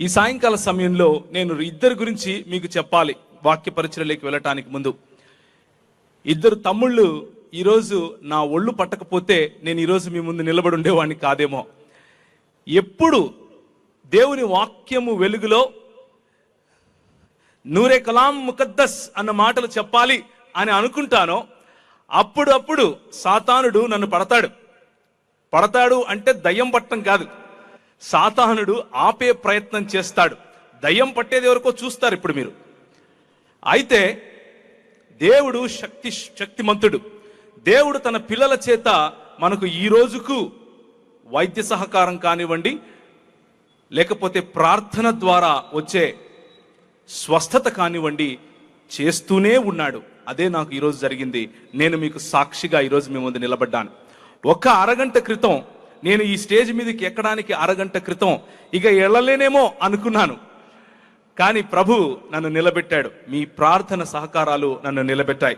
ఈ సాయంకాల సమయంలో నేను ఇద్దరి గురించి మీకు చెప్పాలి వాక్య పరిచయలోకి వెళ్ళటానికి ముందు. ఇద్దరు తమ్ముళ్ళు ఈరోజు నా ఒళ్ళు పట్టకపోతే నేను ఈరోజు మీ ముందు నిలబడి ఉండేవాడిని కాదేమో. ఎప్పుడు దేవుని వాక్యము వెలుగులో నూరే కలాం ముకద్దస్ అన్న మాటలు చెప్పాలి అని అనుకుంటానో అప్పుడప్పుడు సాతానుడు నన్ను పడతాడు. పడతాడు అంటే దయ్యం పట్టం కాదు. సాతానుడు ఆపే ప్రయత్నం చేస్తాడు. దయ్యం పట్టేది ఎవరికో చూస్తారు ఇప్పుడు మీరు. అయితే దేవుడు శక్తి శక్తిమంతుడు. దేవుడు తన పిల్లల చేత మనకు ఈ రోజుకు వైద్య సహకారం కానివ్వండి లేకపోతే ప్రార్థన ద్వారా వచ్చే స్వస్థత కానివ్వండి చేస్తూనే ఉన్నాడు. అదే నాకు ఈరోజు జరిగింది. నేను మీకు సాక్షిగా ఈరోజు మీ ముందు నిలబడ్డాను. ఒక అరగంట క్రితం నేను ఈ స్టేజ్ మీదకి ఎక్కడానికి అరగంట క్రితం ఇక వెళ్ళలేనేమో అనుకున్నాను. కానీ ప్రభు నన్ను నిలబెట్టాడు. మీ ప్రార్థన సహకారాలు నన్ను నిలబెట్టాయి.